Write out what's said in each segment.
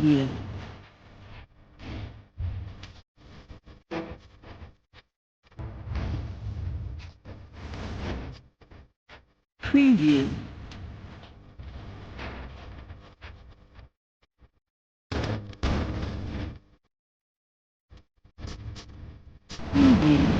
again. Preview. Preview.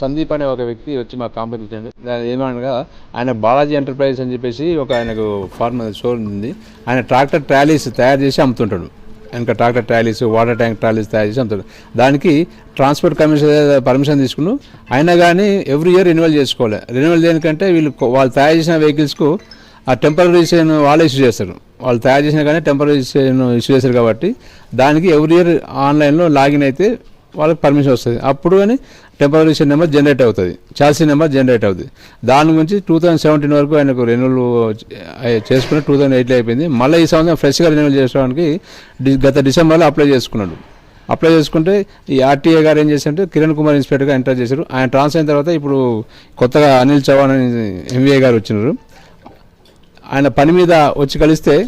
Sandeep అనే ఒక వ్యక్తి వచ్చి మా కంపెనీకి వచ్చాడు ఏమనగా ఆయన బాలాజీ ఎంటర్ప్రైజ్ అని చెప్పేసి ఒక ఆయనకు ఫార్మ్ షోరూమ్ ఉంది. ఆయన ట్రాక్టర్ ట్రాలీస్ తయారు చేసి అమ్ముతుంటాడు. వెనక tractor trolleys water tank trolleys తయారు చేసి అమ్ముతాడు దానికి ట్రాన్స్పోర్ట్ కమిషన్ పర్మిషన్ తీసుకుని అయినా కానీ ఎవ్రీ ఇయర్ రెన్యువల్ చేసుకోవాలి. రెన్యువల్ దేనికంటే వీళ్ళు వాళ్ళు తయారు చేసిన వెహికల్స్కు ఆ టెంపరీ రిజిస్ట్రేషన్ వాళ్ళే ఇష్యూ చేస్తారు. వాళ్ళు తయారు చేసినా కానీ టెంపరీ ఇష్యూ చేశారు కాబట్టి దానికి ఎవ్రీ ఇయర్ ఆన్లైన్లో లాగిన్ అయితే వాళ్ళకి పర్మిషన్ వస్తుంది. అప్పుడు కానీ టెంపరీ నెంబర్ జనరేట్ అవుతుంది. చార్సీ నెంబర్ జనరేట్ అవుతుంది. దాని గురించి టూ థౌజండ్ సెవెంటీన్ వరకు ఆయనకు రెన్యువల్ చేసుకుని టూ థౌజండ్ ఎయిట్లో అయిపోయింది. మళ్ళీ ఈ సంవత్సరం ఫ్రెష్గా రెన్యువల్ చేసుకోవడానికి డి- గత డిసెంబర్లో అప్లై చేసుకున్నాడు. అప్లై చేసుకుంటే ఈ ఆర్టీఏ గారు ఏం చేశారంటే కిరణ్ కుమార్ ఇన్స్పెక్టర్గా ఎంటర్ చేశారు. ఆయన ట్రాన్స్ఫర్ అయిన తర్వాత ఇప్పుడు కొత్తగా అనిల్ చౌహాన్ అని ఎంవీఏ గారు వచ్చినారు. ఆయన పని మీద వచ్చి కలిస్తే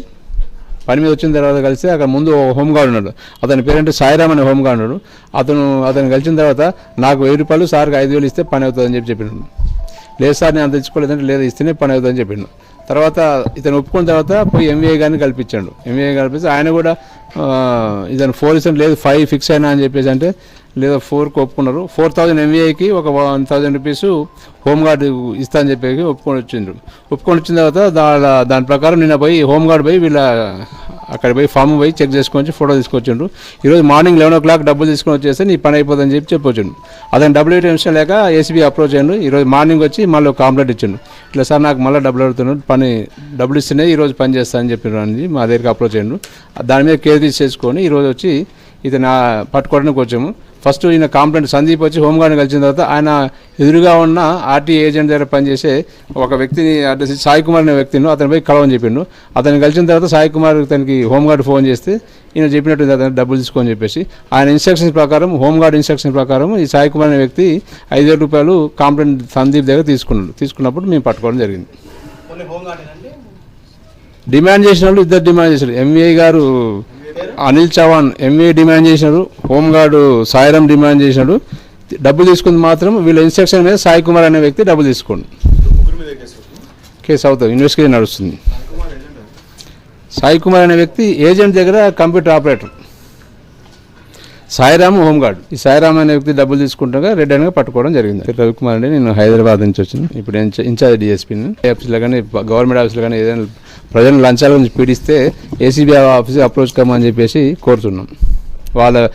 పని మీద వచ్చిన తర్వాత కలిస్తే అక్కడ ముందు హోంగార్డ్ హోమ్ గార్డ్ ఉన్నాడు. అతని పేరంటే? సాయిరామ్ అనే హోమ్ గార్డ్ ఉన్నాడు. అతను అతను కలిసిన తర్వాత నాకు వెయ్యి రూపాయలు సార్కి ఐదు వేలు ఇస్తే పని అవుతుందని చెప్పి చెప్పిండు. లేదు సార్ నేను అంత తెచ్చుకోలేదంటే లేదు ఇస్తేనే పని అవుతుందని చెప్పిండు. తర్వాత ఇతను ఒప్పుకున్న తర్వాత పోయి ఎంవీఏ గారిని కల్పించాడు. ఎంవీఏ కల్పిస్తే ఆయన కూడా ఇదని ఫోర్ ఇస్తాను లేదు ఫైవ్ ఫిక్స్ అయినా అని చెప్పేసి అంటే లేదా ఫోర్కి ఒప్పుకున్నారు. ఫోర్ థౌజండ్ ఎంవీఐకి ఒక one thousand rupees home guard ఇస్తా అని చెప్పేసి ఒప్పుకొని వచ్చిండ్రు. ఒప్పుకొని వచ్చిన తర్వాత దా దాని ప్రకారం నిన్న పోయి హోంగార్డ్ పోయి వీళ్ళ అక్కడ పోయి ఫామ్ పోయి చెక్ చేసుకొని ఫోటో తీసుకొచ్చిండ్రు. ఈరోజు మార్నింగ్ లెవెన్ ఓ క్లాక్ డబ్బులు తీసుకొని వచ్చేస్తే నీ పని అయిపోతుందని చెప్పి చెప్పొచ్చిండు. అతను డబ్బులు టెన్షన్ ఇష్టం లేక ఏసీబీ అప్రోచ్ అయ్యిండు. ఈరోజు మార్నింగ్ వచ్చి మళ్ళీ ఒక కంప్లైంట్ ఇచ్చిండు. ఇట్లా సార్ నాకు మళ్ళీ డబ్బులు అడుగుతున్నాడు పని డబ్బులు ఇస్తేనే ఈరోజు పని చేస్తా అని చెప్పిన అని మా దగ్గరికి అప్రోచ్ అయ్యిండు. దాని మీద కేర్ తీసేసుకొని ఈరోజు వచ్చి ఇతను పట్టుకోవడానికి వచ్చాము. ఫస్ట్ ఈయన కాంప్లైంట్ సందీప్ వచ్చి హోంగార్డ్ని కలిసిన తర్వాత ఆయన ఎదురుగా ఉన్న ఆర్టీ ఏజెంట్ దగ్గర పనిచేసే ఒక వ్యక్తిని అడ్రస్ సాయి కుమార్ అనే వ్యక్తిని అతని పోయి కలవని చెప్పిండు. అతను కలిసిన తర్వాత సాయి కుమార్ తనకి హోంగార్డ్ ఫోన్ చేస్తే ఈయన చెప్పినట్టు అతను డబ్బులు తీసుకోని చెప్పేసి. ఆయన ఇన్స్ట్రక్షన్స్ ప్రకారం హోంగార్డ్ ఇన్స్ట్రక్షన్ ప్రకారం ఈ సాయి కుమార్ అనే వ్యక్తి ఐదు వేల రూపాయలు కాంప్లైంట్ సందీప్ దగ్గర తీసుకున్నాడు. తీసుకున్నప్పుడు మేము పట్టుకోవడం జరిగింది. డిమాండ్ చేసిన వాళ్ళు ఇద్దరు డిమాండ్ చేశారు ఎంఏ గారు అనిల్ చవాన్ ఎంఏ డిమాండ్ చేసినారు హోంగార్డు సాయిరామ్ డిమాండ్ చేసినాడు. డబ్బులు తీసుకుంది మాత్రం వీళ్ళ ఇన్స్ట్రక్షన్ మీద సాయి కుమార్ అనే వ్యక్తి డబ్బులు తీసుకోండి. కేసు అవుతుంది? ఇన్వెస్టిగేషన్ నడుస్తుంది. సాయి కుమార్ అనే వ్యక్తి ఏజెంట్ దగ్గర కంప్యూటర్ ఆపరేటర్. సాయిరామ్ హోంగార్డ్. ఈ సాయిరామ్ అనే వ్యక్తి డబ్బులు తీసుకుంటాగా రెడ్ హ్యాండ్గా పట్టుకోవడం జరిగింది. రవికుమార్ అండి నేను హైదరాబాద్ నుంచి వచ్చాను. ఇప్పుడు ఇన్ఛ- ఇన్ఛార్జ్ డిఎస్పీని. ఆఫీస్లో కానీ గవర్నమెంట్ ఆఫీస్లో కానీ ఏదైనా ప్రజలను లంచాల గురించి పీడిస్తే ఏసీబీ ఆఫీస్కి అప్రోచ్ కమ్మని చెప్పేసి కోరుతున్నాం. వాళ్ళ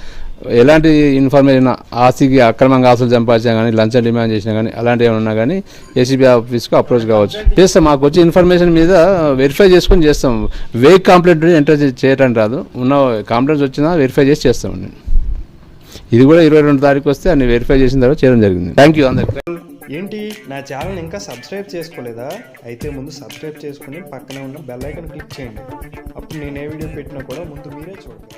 ఎలాంటి ఇన్ఫర్మేషన్ ఆస్తికి అక్రమంగా ఆస్తులు సంపాదించినా కానీ లంచం డిమాండ్ చేసినా కానీ అలాంటివి ఏమైనా ఉన్నా కానీ ఏసీబీ ఆఫీస్కి అప్రోచ్ కావచ్చు. చేస్తాం మాకు వచ్చే ఇన్ఫర్మేషన్ మీద వెరిఫై చేసుకొని చేస్తాం. వేక్ కంప్లైంట్ ఎంటర్ చేయటం రాదు. ఉన్న కంప్లైంట్స్ వచ్చినా వెరిఫై చేసి చేస్తామండి. ఇది కూడా ఇరవై రెండు తారీఖు వస్తే అన్ని వెరిఫై చేసిన తర్వాత చేయడం జరిగింది. థ్యాంక్ యూ అందరికి. ఏంటి? నా ఛానల్ ఇంకా సబ్స్క్రైబ్ చేసుకోలేదా? అయితే ముందు సబ్స్క్రైబ్ చేసుకుని పక్కనే ఉన్న బెల్ ఐకన్ క్లిక్ చేయండి. అప్పుడు నేను ఏ వీడియో పెట్టినా కూడా ముందు మీరే చూడండి.